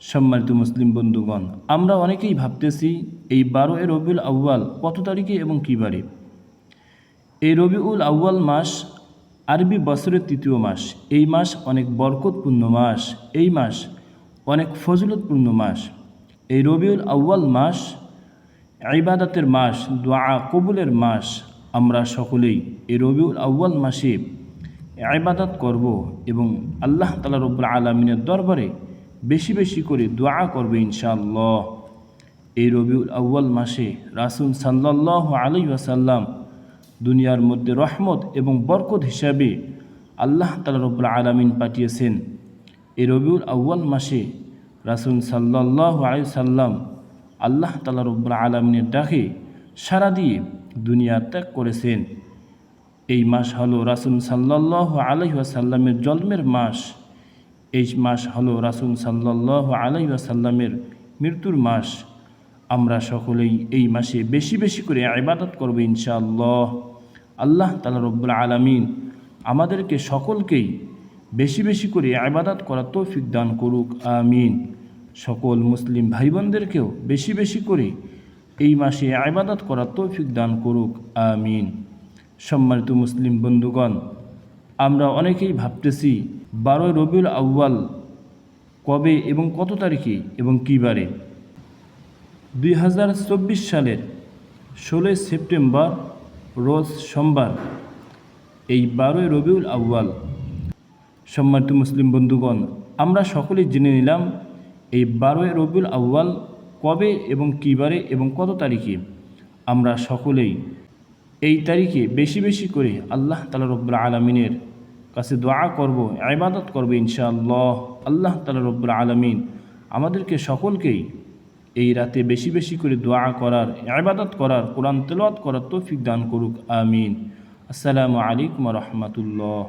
সম্মানিত মুসলিম বন্ধুগণ, আমরা অনেকেই ভাবতেছি এই বারো এ রবিউল আউ্য়াল কত তারিখে এবং কী বারে এই রবিউল আউ্য়াল মাস আরবি বছরের তৃতীয় মাস। এই মাস অনেক বরকতপূর্ণ মাস। এই মাস অনেক ফজলতপূর্ণ মাস। এই রবিউল আউ্য়াল মাস ইবাদতের মাস, দোয়া কবুলের মাস। আমরা সকলেই এই রবিউল আউ্য়াল মাসে ইবাদত করব এবং আল্লাহ তালা রব্বুল আলমিনের দরবারে বেশি বেশি করে দোয়া করবে ইনশাআল্লাহ। এই রবিউল আউ্য়াল মাসে রাসুল সাল্লাহ আলী ওয়াসাল্লাম দুনিয়ার মধ্যে রহমত এবং বরকত হিসাবে আল্লাহ তালা রব্বুল আলমিন পাঠিয়েছেন। এই রবিউল আউ্য়াল মাসে রাসুল সাল্লাহ আলী সাল্লাম আল্লাহ তালা রব্বুল আলমিনের ডাকে সারা দিয়ে দুনিয়া ত্যাগ করেছেন। এই মাস হলো রাসুল সাল্লাহ আলহিহাসাল্লামের জন্মের মাস। এই মাস হলো রাসুল সাল্লাহ আলহিহাসাল্লামের মৃত্যুর মাস। আমরা সকলেই এই মাসে বেশি বেশি করে ইবাদত করব ইনশাআল্লাহ। আল্লাহ তালা রব্বুল আলমিন আমাদেরকে সকলকেই বেশি বেশি করে ইবাদত করার তৌফিক দান করুক, আমিন। সকল মুসলিম ভাই বোনদেরকেও বেশি বেশি করে এই মাসে ইবাদত করার তৌফিক দান করুক, আমিন। সম্মানিত মুসলিম বন্ধুগণ আমরা অনেকেই ভাবতেছি, বারোই রবিউল আউ্য়াল কবে এবং কত তারিখে এবং কী বারে? দুই হাজার চব্বিশ সালের ষোলোই সেপ্টেম্বর, রোজ সোমবার, এই বারোই রবিউল আউ্য়াল। সম্মানিত মুসলিম বন্ধুগণ, আমরা সকলেই জেনে নিলাম এই বারোই রবিউল আউ্য়াল কবে এবং কী বারে এবং কত তারিখে। আমরা সকলেই এই তারিখে বেশি বেশি করে আল্লাহ তালা রব্বুল আলমিনের কাছে দোয়া করব আবাদত করব ইনশাআল্লাহ। আল্লাহ তালা রব্বুল আলমিন আমাদেরকে সকলকেই এই রাতে বেশি বেশি করে দোয়া করার আবাদত করার, কোরআন তেলাওয়াত করার তৌফিক দান করুক, আমিন। আসসালামু আলাইকুম রহমতুল্লাহ।